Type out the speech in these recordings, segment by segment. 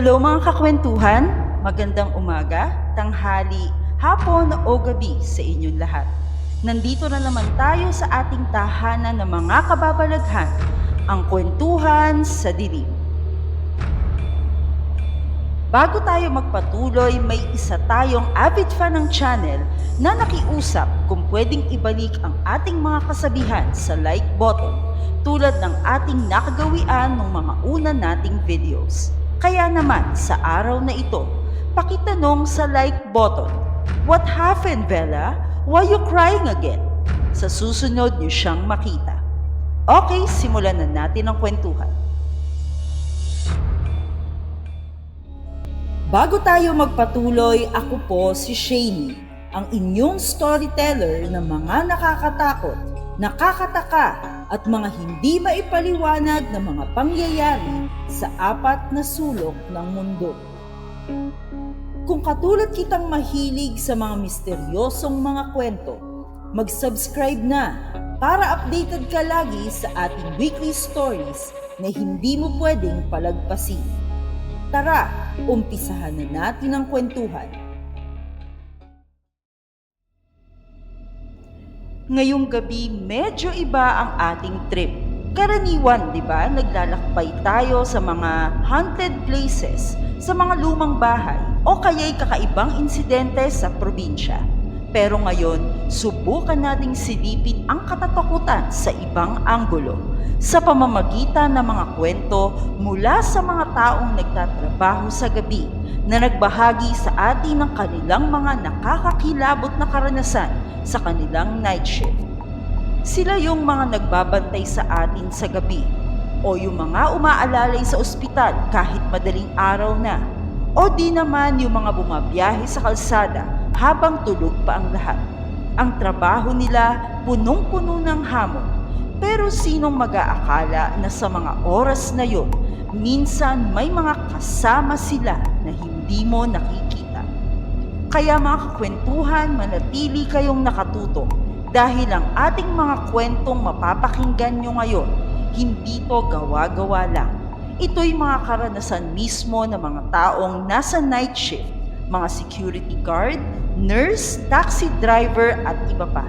Hello mga kakwentuhan, magandang umaga, tanghali, hapon o gabi sa inyong lahat. Nandito na naman tayo sa ating tahanan ng mga kababalaghan, ang kwentuhan sa dilim. Bago tayo magpatuloy, may isa tayong avid fan ng channel na nakiusap kung pwedeng ibalik ang ating mga kasabihan sa like button tulad ng ating nakagawian ng mga una nating videos. Kaya naman sa araw na ito, pakitanong sa like button. What happened, Bella? Why you crying again? Sa susunod niyo siyang makita. Okay, simulan na natin ang kwentuhan. Bago tayo magpatuloy, ako po si Shani, ang inyong storyteller ng mga nakakatakot, nakakataka at mga hindi maipaliwanag na mga pangyayari sa apat na sulok ng mundo. Kung katulad kitang mahilig sa mga misteryosong mga kwento, mag-subscribe na para updated ka lagi sa ating weekly stories na hindi mo pwedeng palagpasin. Tara, umpisahan na natin ang kwentuhan. Ngayong gabi, medyo iba ang ating trip. Karaniwan, di ba, naglalakbay tayo sa mga haunted places, sa mga lumang bahay, o kaya'y kakaibang insidente sa probinsya. Pero ngayon, subukan nating silipin ang katatakutan sa ibang anggulo sa pamamagitan ng mga kwento mula sa mga taong nagtatrabaho sa gabi na nagbahagi sa atin ng kanilang mga nakakakilabot na karanasan sa kanilang night shift. Sila yung mga nagbabantay sa atin sa gabi o yung mga umaalalay sa ospital kahit madaling araw na o di naman yung mga bumabiyahe sa kalsada habang tulog pa ang lahat. Ang trabaho nila punong-puno ng hamon. Pero sinong mag-aakala na sa mga oras na yon, minsan may mga kasama sila na hindi mo nakikita. Kaya mga kakwentuhan, manatili kayong nakatutok dahil ang ating mga kwentong mapapakinggan nyo ngayon, hindi to gawa-gawa lang. Ito'y mga karanasan mismo ng mga taong nasa night shift, mga security guard, nurse, taxi driver at iba pa.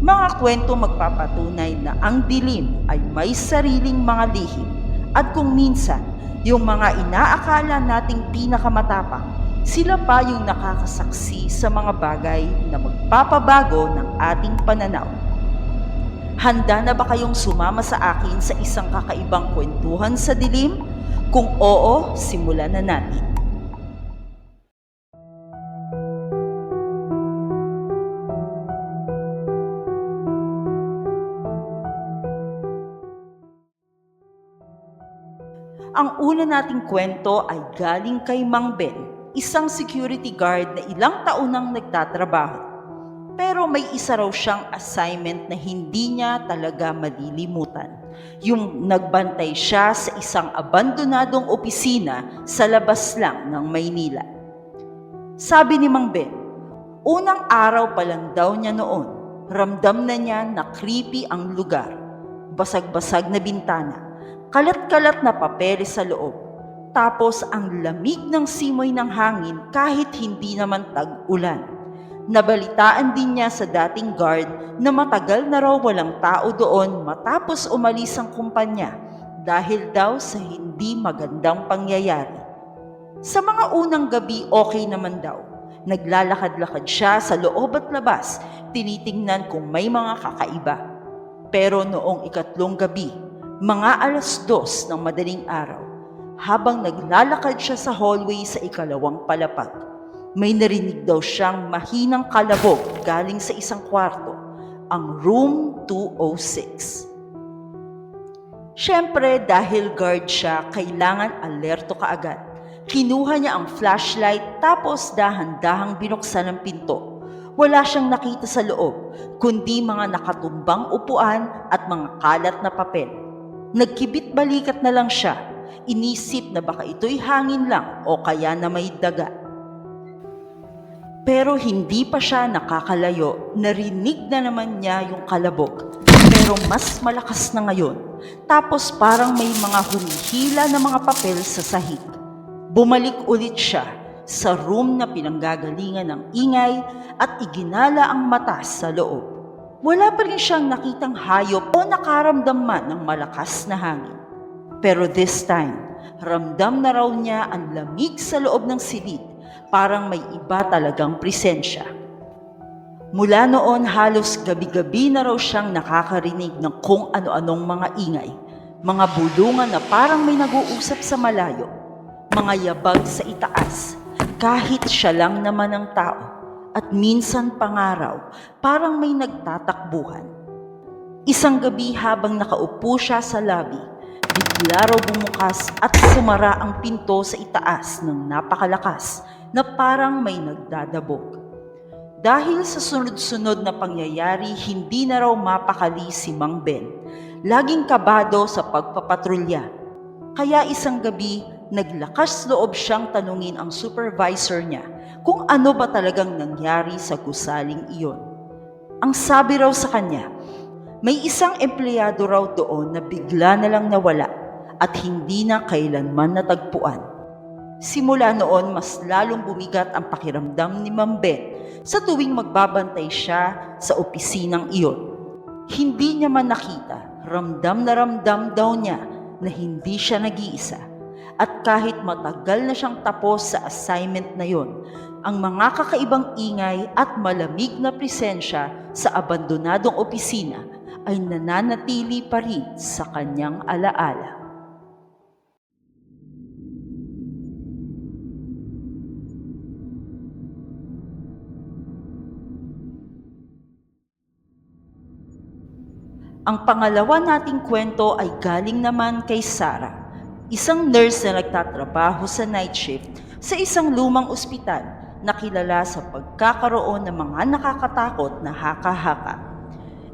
Mga kwento magpapatunay na ang dilim ay may sariling mga lihim at kung minsan, yung mga inaakala nating pinakamatapang, sila pa yung nakakasaksi sa mga bagay na magpapabago ng ating pananaw. Handa na ba kayong sumama sa akin sa isang kakaibang kwentuhan sa dilim? Kung oo, simulan na natin. Ang una nating kwento ay galing kay Mang Ben, isang security guard na ilang taon nang nagtatrabaho. Pero may isa raw siyang assignment na hindi niya talaga malilimutan. Yung nagbantay siya sa isang abandonadong opisina sa labas lang ng Maynila. Sabi ni Mang Ben, unang araw pa lang daw niya noon, ramdam na niya na creepy ang lugar. Basag-basag na bintana, kalat-kalat na papeles sa loob, tapos ang lamig ng simoy ng hangin kahit hindi naman tag-ulan. Nabalitaan din niya sa dating guard na matagal na raw walang tao doon matapos umalis ang kumpanya dahil daw sa hindi magandang pangyayari. Sa mga unang gabi okay naman daw. Naglalakad-lakad siya sa loob at labas, tinitingnan kung may mga kakaiba. Pero noong ikatlong gabi, mga alas dos ng madaling araw, habang naglalakad siya sa hallway sa ikalawang palapag, may narinig daw siyang mahinang kalabog galing sa isang kwarto, ang room 206. Siyempre, dahil guard siya, kailangan alerto ka agad. Kinuha niya ang flashlight tapos dahan-dahang binuksan ang pinto. Wala siyang nakita sa loob, kundi mga nakatumbang upuan at mga kalat na papel. Nagkibit balikat na lang siya. Inisip na baka ito'y hangin lang o kaya na may daga. Pero hindi pa siya nakakalayo, narinig na naman niya yung kalabog. Pero mas malakas na ngayon. Tapos parang may mga humihila na mga papel sa sahig. Bumalik ulit siya sa room na pinanggagalingan ng ingay at iginala ang mata sa loob. Wala pa rin siyang nakitang hayop o nakaramdam man ng malakas na hangin. Pero this time, ramdam na raw niya ang lamig sa loob ng silid, parang may iba talagang presensya. Mula noon halos gabi-gabi na raw siyang nakakarinig ng kung ano-anong mga ingay, mga bulungan na parang may nag-uusap sa malayo, mga yabag sa itaas, kahit siya lang naman ang tao, at minsan pangaraw, parang may nagtatakbuhan. Isang gabi habang nakaupo siya sa lobby, bigla raw bumukas at sumara ang pinto sa itaas ng napakalakas na parang may nagdadabog. Dahil sa sunod-sunod na pangyayari, hindi na raw mapakali si Mang Ben. Laging kabado sa pagpapatrolya. Kaya isang gabi, naglakas loob siyang tanungin ang supervisor niya kung ano ba talagang nangyari sa gusaling iyon. Ang sabi raw sa kanya, may isang empleyado raw doon na bigla na lang nawala at hindi na kailanman natagpuan. Simula noon, mas lalong bumigat ang pakiramdam ni Ma'am Ben sa tuwing magbabantay siya sa opisinang iyon. Hindi niya man nakita, ramdam na ramdam daw niya na hindi siya nag-iisa. At kahit matagal na siyang tapos sa assignment na yon, ang mga kakaibang ingay at malamig na presensya sa abandonadong opisina ay nananatili pa rin sa kanyang alaala. Ang pangalawa nating kwento ay galing naman kay Sarah, isang nurse na nagtatrabaho sa night shift sa isang lumang ospital na kilala sa pagkakaroon ng mga nakakatakot na haka-haka.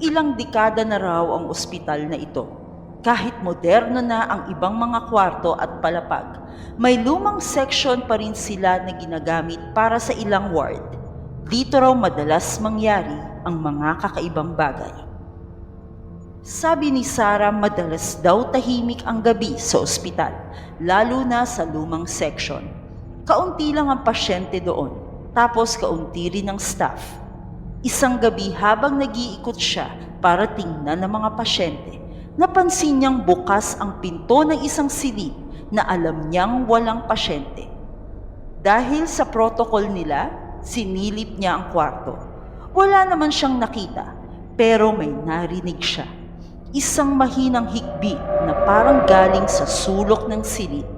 Ilang dekada na raw ang ospital na ito. Kahit moderno na ang ibang mga kwarto at palapag, may lumang section pa rin sila na ginagamit para sa ilang ward. Dito raw madalas mangyari ang mga kakaibang bagay. Sabi ni Sarah madalas daw tahimik ang gabi sa ospital, lalo na sa lumang section. Kaunti lang ang pasyente doon, tapos kaunti rin ang staff. Isang gabi habang nag-iikot siya para tingnan ng mga pasyente, napansin niyang bukas ang pinto ng isang silid na alam niyang walang pasyente. Dahil sa protocol nila, sinilip niya ang kwarto. Wala naman siyang nakita, pero may narinig siya isang mahinang higbi na parang galing sa sulok ng silid.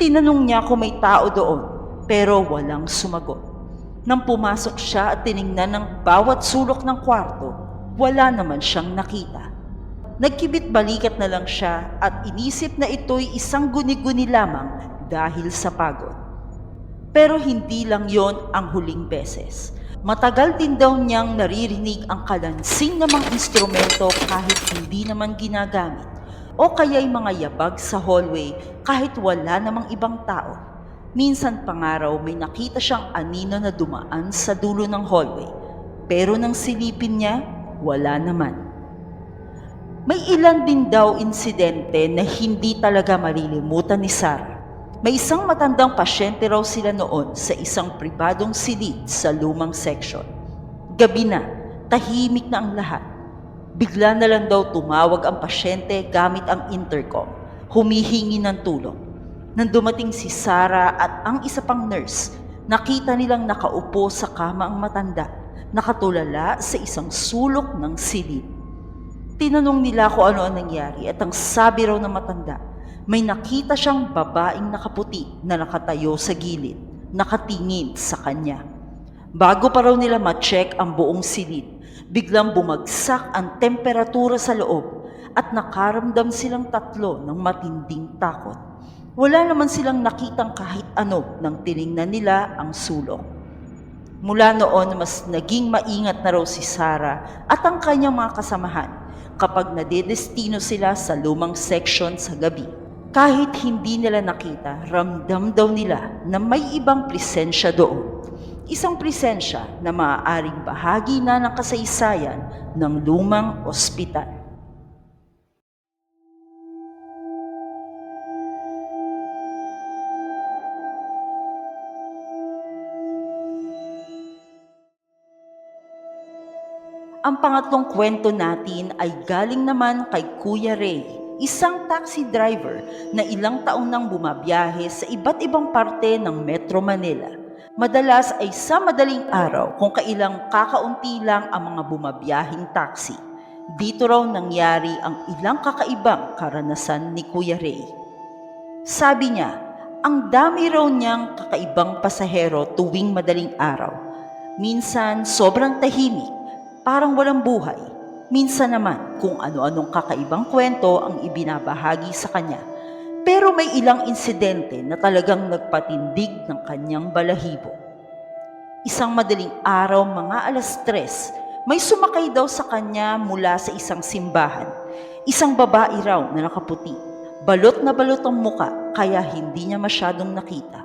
Tinanong niya kung may tao doon, pero walang sumagot. Nang pumasok siya at tiningnan ng bawat sulok ng kwarto, wala naman siyang nakita. Nagkibit balikat na lang siya at inisip na ito'y isang guni-guni lamang dahil sa pagod. Pero hindi lang yon ang huling beses. Matagal din daw niyang naririnig ang kalansing ng mga instrumento kahit hindi naman ginagamit o kaya'y mga yabag sa hallway kahit wala namang ibang tao. Minsan pangaraw may nakita siyang anino na dumaan sa dulo ng hallway pero nang silipin niya, wala naman. May ilan din daw insidente na hindi talaga malilimutan ni Sarah. May isang matandang pasyente raw sila noon sa isang pribadong silid sa lumang section. Gabi na, tahimik na ang lahat. Bigla na lang daw tumawag ang pasyente gamit ang intercom, humihingi ng tulong. Nang dumating si Sarah at ang isa pang nurse, nakita nilang nakaupo sa kama ang matanda, nakatulala sa isang sulok ng silid. Tinanong nila kung ano ang nangyari at ang sabi raw ng matanda, may nakita siyang babaeng nakaputi na nakatayo sa gilid, nakatingin sa kanya. Bago pa raw nila ma-check ang buong silid, biglang bumagsak ang temperatura sa loob at nakaramdam silang tatlo ng matinding takot. Wala naman silang nakitang kahit ano nang tiningnan nila ang sulok. Mula noon, mas naging maingat na raw si Sarah at ang kanyang mga kasamahan kapag nadedestino sila sa lumang section sa gabi. Kahit hindi nila nakita, ramdam daw nila na may ibang presensya doon. Isang presensya na maaaring bahagi na ng kasaysayan ng lumang ospital. Ang pangatlong kwento natin ay galing naman kay Kuya Ray, isang taxi driver na ilang taon nang bumabiyahe sa iba't ibang parte ng Metro Manila. Madalas ay sa madaling araw kung kailang kakaunti lang ang mga bumabiyahing taxi. Dito raw nangyari ang ilang kakaibang karanasan ni Kuya Ray. Sabi niya, ang dami raw niyang kakaibang pasahero tuwing madaling araw. Minsan sobrang tahimik, parang walang buhay. Minsan naman kung ano-anong kakaibang kwento ang ibinabahagi sa kanya. Pero may ilang insidente na talagang nagpatindig ng kanyang balahibo. Isang madaling araw, mga alas tres, may sumakay daw sa kanya mula sa isang simbahan. Isang babae raw na nakaputi. Balot na balot ang muka kaya hindi niya masyadong nakita.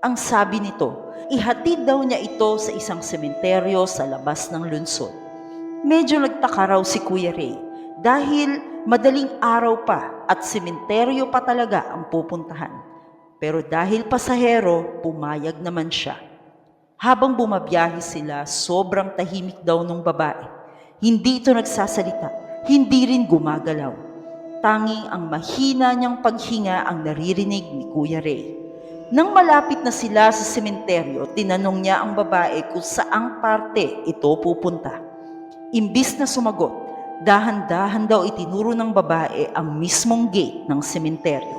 Ang sabi nito, ihatid daw niya ito sa isang sementeryo sa labas ng lungsod. Medyo nagtaka raw si Kuya Ray dahil madaling araw pa at sementeryo pa talaga ang pupuntahan. Pero dahil pasahero, pumayag naman siya. Habang bumabiyahe sila, sobrang tahimik daw nung babae. Hindi ito nagsasalita, hindi rin gumagalaw. Tanging ang mahina niyang paghinga ang naririnig ni Kuya Ray. Nang malapit na sila sa sementeryo, tinanong niya ang babae kung saang parte ito pupunta. Imbis na sumagot, dahan-dahan daw itinuro ng babae ang mismong gate ng sementeryo.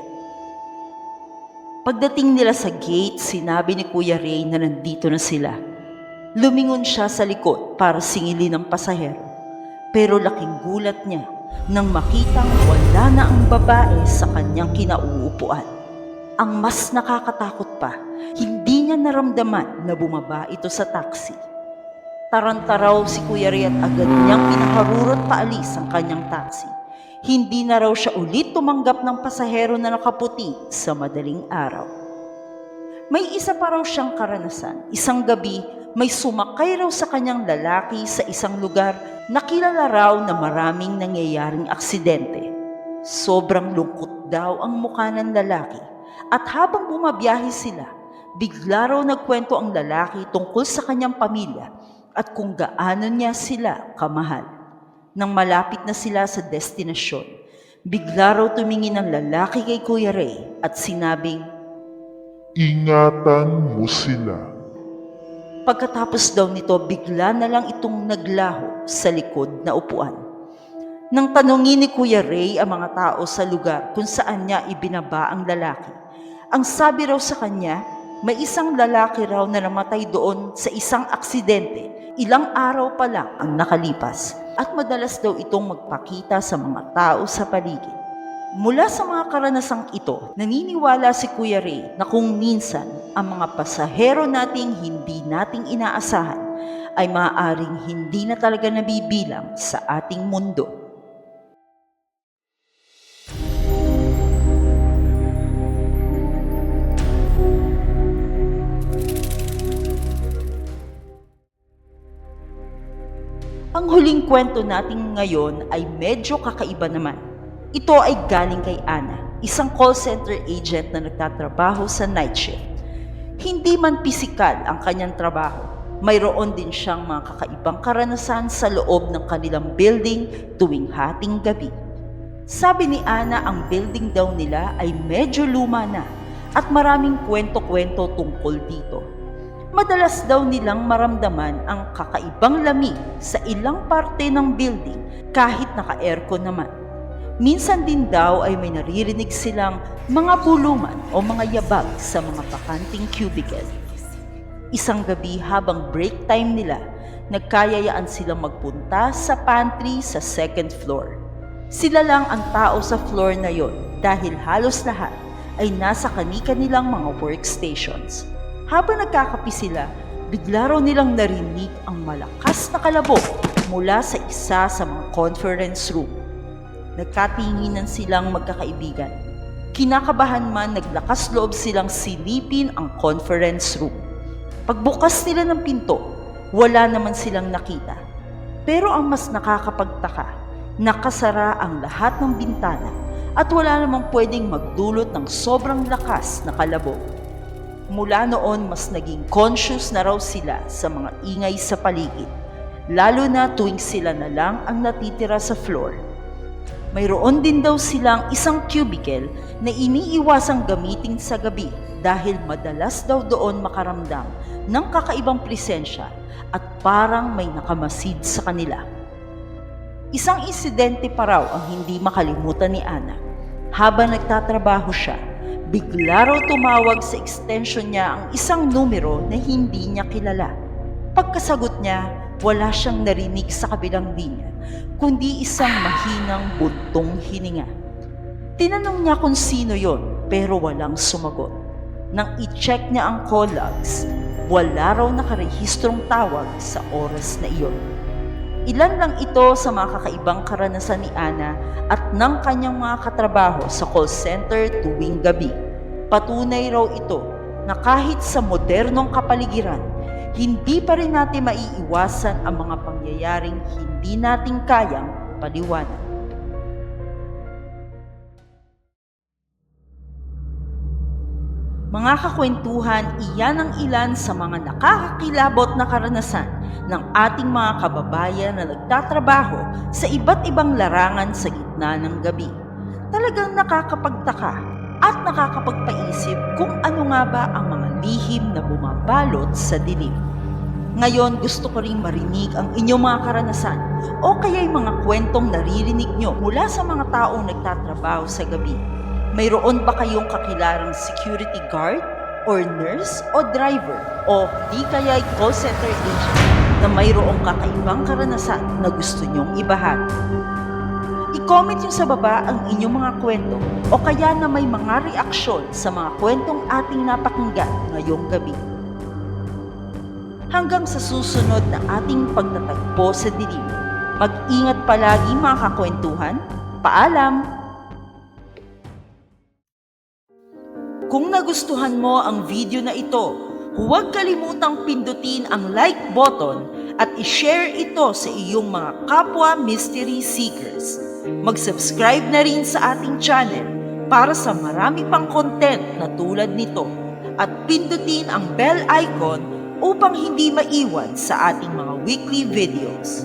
Pagdating nila sa gate, sinabi ni Kuya Ray na nandito na sila. Lumingon siya sa likod para singilin ng pasahero. Pero laking gulat niya nang makitang wala na ang babae sa kanyang kinauupuan. Ang mas nakakatakot pa, hindi niya naramdaman na bumaba ito sa taxi. Tarantaraw si Kuya Ray at agad niyang pinaharurot paalis ang kanyang taxi. Hindi na raw siya ulit tumanggap ng pasahero na nakaputi sa madaling araw. May isa pa raw siyang karanasan. Isang gabi, may sumakay raw sa kanyang lalaki sa isang lugar na kilala raw na maraming nangyayaring aksidente. Sobrang lungkot daw ang mukha ng lalaki. At habang bumabiyahe sila, bigla raw nagkwento ang lalaki tungkol sa kanyang pamilya at kung gaano niya sila kamahal. Nang malapit na sila sa destinasyon, bigla raw tumingin ang lalaki kay Kuya Ray at sinabing, Ingatan mo sila. Pagkatapos daw nito, bigla na lang itong naglaho sa likod na upuan. Nang tanungin ni Kuya Ray ang mga tao sa lugar kung saan niya ibinaba ang lalaki, ang sabi raw sa kanya, may isang lalaki raw na namatay doon sa isang aksidente. Ilang araw pa lang ang nakalipas at madalas daw itong magpakita sa mga tao sa paligid. Mula sa mga karanasang ito, naniniwala si Kuya Ray na kung minsan ang mga pasahero nating hindi nating inaasahan ay maaaring hindi na talaga nabibilang sa ating mundo. Ang huling kwento natin ngayon ay medyo kakaiba naman. Ito ay galing kay Ana, isang call center agent na nagtatrabaho sa night shift. Hindi man pisikal ang kanyang trabaho, mayroon din siyang mga kakaibang karanasan sa loob ng kanilang building tuwing hating gabi. Sabi ni Ana ang building daw nila ay medyo luma na at maraming kwento-kwento tungkol dito. Madalas daw nilang maramdaman ang kakaibang lamig sa ilang parte ng building kahit naka-aircon naman. Minsan din daw ay may naririnig silang mga bulungan o mga yabag sa mga bakanting cubicle. Isang gabi habang break time nila, nagkayayaan silang magpunta sa pantry sa second floor. Sila lang ang tao sa floor na yon dahil halos lahat ay nasa kani-kanilang mga workstations. Habang nagkakapi sila, bigla raw nilang narinig ang malakas na kalabog mula sa isa sa mga conference room. Nagkatinginan silang magkakaibigan. Kinakabahan man naglakas loob silang silipin ang conference room. Pagbukas nila ng pinto, wala naman silang nakita. Pero ang mas nakakapagtaka, nakasara ang lahat ng bintana at wala namang pwedeng magdulot ng sobrang lakas na kalabog. Mula noon, mas naging conscious na raw sila sa mga ingay sa paligid, lalo na tuwing sila na lang ang natitira sa floor. Mayroon din daw silang isang cubicle na iniiwasang gamitin sa gabi dahil madalas daw doon makaramdam ng kakaibang presensya at parang may nakamasid sa kanila. Isang insidente pa raw ang hindi makalimutan ni Ana. Habang nagtatrabaho siya, bigla raw tumawag sa extension niya ang isang numero na hindi niya kilala. Pagkasagot niya, wala siyang narinig sa kabilang linya, kundi isang mahinang buntong hininga. Tinanong niya kung sino yon, pero walang sumagot. Nang i-check niya ang call logs, wala raw nakarehistrong tawag sa oras na iyon. Ilan lang ito sa mga kakaibang karanasan ni Ana at ng kanyang mga katrabaho sa call center tuwing gabi. Patunay raw ito na kahit sa modernong kapaligiran, hindi pa rin natin maiiwasan ang mga pangyayaring hindi natin kayang paliwanag. Mga kakwentuhan, iyan ang ilan sa mga nakakakilabot na karanasan ng ating mga kababayan na nagtatrabaho sa iba't ibang larangan sa gitna ng gabi. Talagang nakakapagtaka at nakakapagpaisip kung ano nga ba ang mga lihim na bumabalot sa dilim. Ngayon gusto ko ring marinig ang inyong mga karanasan o kaya'y mga kwentong naririnig nyo mula sa mga taong nagtatrabaho sa gabi. Mayroon ba kayong kakilarang security guard or nurse o driver o di kaya'y call center agent na mayroong kakaibang karanasan na gusto nyong ibahagi? I-comment nyo sa baba ang inyong mga kwento o kaya na may mga reaksyon sa mga kwentong ating napakinggan ngayong gabi. Hanggang sa susunod na ating pagtatagpo sa dilim, mag-ingat palagi mga kakwentuhan. Paalam! Kung nagustuhan mo ang video na ito, huwag kalimutang pindutin ang like button at i-share ito sa iyong mga kapwa mystery seekers. Mag-subscribe na rin sa ating channel para sa marami pang content na tulad nito at pindutin ang bell icon upang hindi maiwan sa ating mga weekly videos.